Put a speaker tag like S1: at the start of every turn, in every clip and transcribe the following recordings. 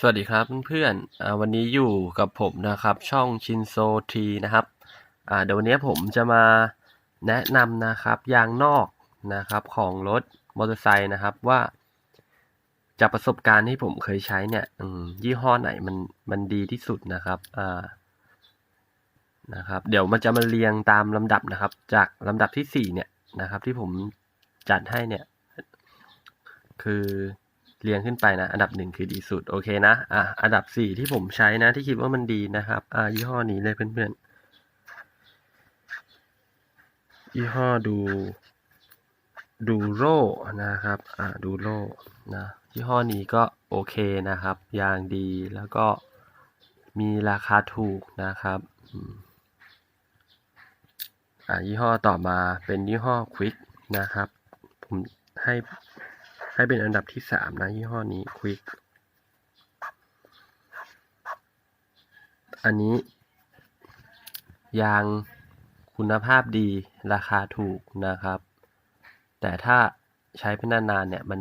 S1: สวัสดีครับเพื่อนๆวันนี้อยู่กับผมนะครับช่องชินโซทีนะครับเดี๋ยววันนี้ผมจะมาแนะนำนะครับยางนอกนะครับของรถมอเตอร์ไซค์นะครับว่า จากประสบการณ์ที่ผมเคยใช้เนี่ยยี่ห้อไหนมันมันดีที่สุดนะครับอ่านะครับ เดี๋ยวมันจะมาเรียงตามลำดับนะครับ จากลำดับที่สี่เนี่ยนะครับ ที่ผมจัดให้เนี่ย คือ เรียงขึ้นไปนะ อันดับหนึ่งคือดีสุด โอเคนะ อะ อันดับสี่ที่ผมใช้นะ ที่คิดว่ามันดีนะครับ อ่ายี่ห้อนี้เลยเพื่อนๆ ยี่ห้อดูดูโรนะครับ อ่าดูโรนะ ยี่ห้อนี้ก็โอเคนะครับ ยางดี แล้วก็มีราคาถูกนะครับอ่ายี่ห้อต่อมาเป็นยี่ห้อควิกนะครับ ผมให้ ให้เป็นอันดับที่สามนะยี่ห้อนี้ควิกอันนี้ ยางคุณภาพดีราคาถูกนะครับ แต่ถ้าใช้เป็นนานๆเนี่ยมัน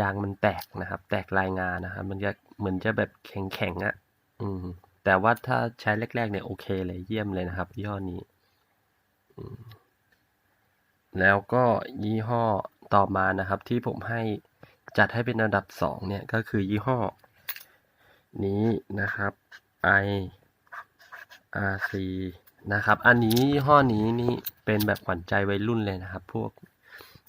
S1: ยางมันแตกนะครับ แตกลายงานนะครับ มันจะเหมือนจะแบบแข็งๆอะ่ะ อืม แต่ว่าถ้าใช้แรกๆเนี่ยโอเคเลยเยี่ยมเลยนะครับยี่ห้อนี้ แล้วก็ยี่ห้อ ต่อมานะครับที่ผมให้จัดให้เป็นอันดับสองเนี่ย ก็คือยี่ห้อ นี้นะครับ i r c นะครับ อันนี้ยี่ห้อนี้นี่เป็นแบบขวัญใจวัยรุ่นเลยนะครับ พวก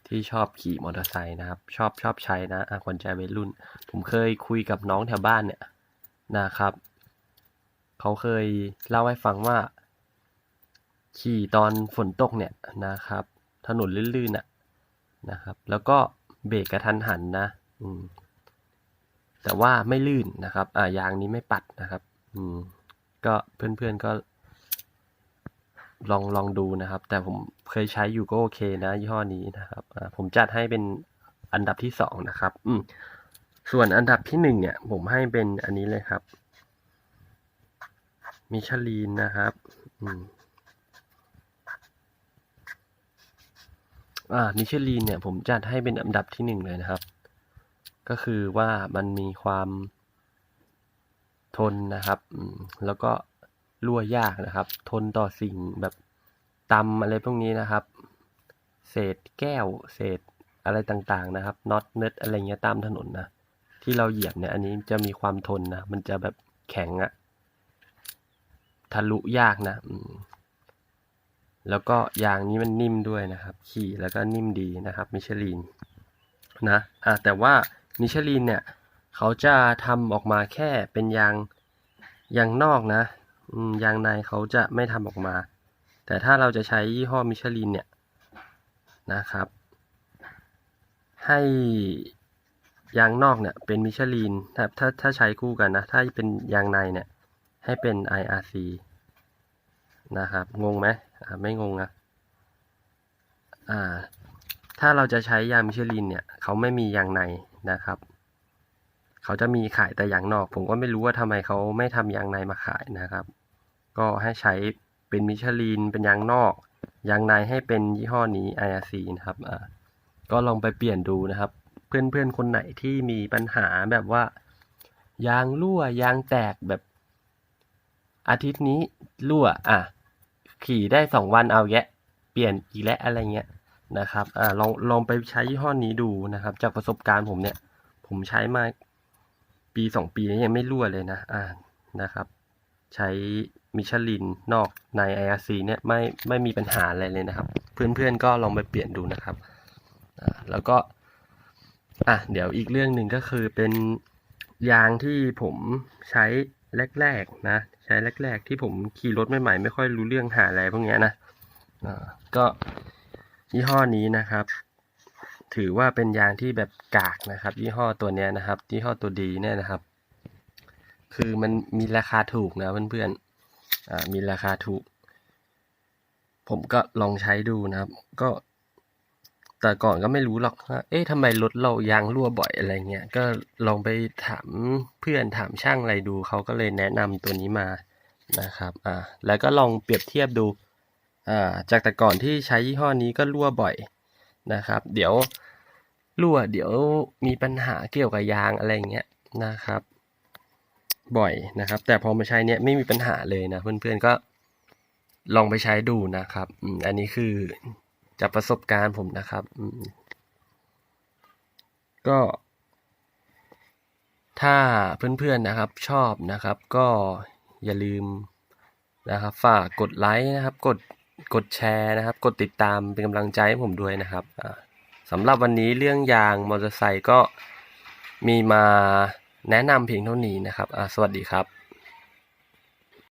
S1: ที่ชอบขี่มอเตอร์ไซค์นะครับ ชอบชอบใช้นะอะขวัญใจวัยรุ่น ผมเคยคุยกับน้องแถวบ้านเนี่ยนะครับ เขาเคยเล่าให้ฟังว่า ขี่ตอนฝนตกเนี่ยนะครับ ถนนลื่นๆน่ะ นะครับ แล้วก็เบรกกระทันหันนะอืมแต่ว่าไม่ลื่นนะครับอ่ายางนี้ไม่ปัดนะครับ อืม ก็เพื่อนๆก็ ลองลองดูนะครับ แต่ผมเคยใช้อยู่ก็โอเคนะยี่ห้อนี้นะครับอ่าผมจัดให้เป็นอันดับที่สองนะครับ อืม ส่วนอันดับที่หนึ่งเนี่ย ผมให้เป็นอันนี้เลยครับ มิชลีนนะครับ อืม อ่ามิชลีนเนี่ยผมจัดให้เป็นอันดับที่หนึ่งเลยนะครับ ก็คือว่ามันมีความทนนะครับ แล้วก็รั่วยากนะครับ ทนต่อสิ่งแบบตำอะไรพวกนี้นะครับ เศษแก้ว เศษอะไรต่างๆนะครับน็อตเน็ตอะไรเงี้ยตามถนนนะที่เราเหยียบเนี่ย อันนี้จะมีความทนนะ มันจะแบบแข็งอะทะลุยากนะ แล้วก็ยางนี้มันนิ่มด้วยนะครับ ขี่แล้วก็นิ่มดีนะครับมิชลินนะอ่าแต่ว่ามิชลินเนี่ยเขาจะทำออกมาแค่เป็นยางยางนอกนะยางในเขาจะไม่ทำออกมา แต่ถ้าเราจะใช้ยี่ห้อมิชลินเนี่ยนะครับ ให้ยางนอกเนี่ยเป็นมิชลินถ้าถ้าถ้าใช้คู่กันนะ ถ้าเป็นยางในเนี่ยให้เป็น IRC นะครับงงไหมไม่งงนะอ่า ถ้าเราจะใช้ยางมิชลินเนี่ยเขาไม่มียางในนะครับเขาจะมีขายแต่ยางนอก ผมก็ไม่รู้ว่าทำไมเขาไม่ทำยางในมาขายนะครับ ก็ให้ใช้เป็นมิชลินเป็นยางนอกยางในให้เป็นยี่ห้อนี้ IRC นะครับอ่าก็ลองไปเปลี่ยนดูนะครับ เพื่อนๆคนไหนที่มีปัญหาแบบว่ายางรั่วยางแตกแบบ อาทิตย์นี้รั่วอะขี่ได้สองวันเอาแยะ เปลี่ยนอีกแล้วอะไรเงี้ยนะครับอ่าลองลองไปใช้ยี่ห้อนี้ดูนะครับ จากประสบการณ์ผมเนี่ย ผมใช้มาปีสองปียังไม่รั่วเลยนะอ่านะครับ ใช้มิชลินนอกใน IRC เนี่ยไม่ไม่มีปัญหาอะไรเลยนะครับ เพื่อนๆก็ลองไปเปลี่ยนดูนะครับอ่าแล้วก็อะเดี๋ยวอีกเรื่องหนึ่งก็คือเป็นยางที่ผมใช้แรกๆนะ ใช้แรก ๆ ที่ผมขี่รถใหม่ๆไม่ค่อยรู้เรื่องหาอะไรพวกนี้นะก็ยี่ห้อนี้นะครับ ถือว่าเป็นยางที่แบบกากนะครับ ยี่ห้อตัวเนี้ยนะครับ ยี่ห้อตัวดีเนี่ยนะครับ คือมันมีราคาถูกนะเพื่อนๆมีราคาถูก ผมก็ลองใช้ดูนะครับ ก็ แต่ก่อนก็ไม่รู้หรอกว่าเอ๊ะทำไมรถเรายางรั่วบ่อยอะไรเงี้ย ก็ลองไปถามเพื่อนถามช่างอะไรดู เขาก็เลยแนะนำตัวนี้มานะครับ อ่า แล้วก็ลองเปรียบเทียบดู อ่า จากแต่ก่อนที่ใช้ยี่ห้อนี้ก็รั่วบ่อยนะครับ เดี๋ยวรั่ว เดี๋ยวมีปัญหาเกี่ยวกับยางอะไรเงี้ยนะครับ บ่อยนะครับ แต่พอมาใช้เนี่ยไม่มีปัญหาเลยนะเพื่อนๆก็ลองไปใช้ดูนะครับ อันนี้คือ จากประสบการณ์ผมนะครับก็ ถ้าเพื่อนๆนะครับชอบนะครับ ก็อย่าลืมนะครับ ฝากกดไลค์นะครับ กดกดแชร์นะครับ กดติดตามเป็นกำลังใจให้ผมด้วยนะครับสำหรับวันนี้เรื่องยางมอเตอร์ไซค์ก็มีมาแนะนำเพียงเท่านี้นะครับ สวัสดีครับ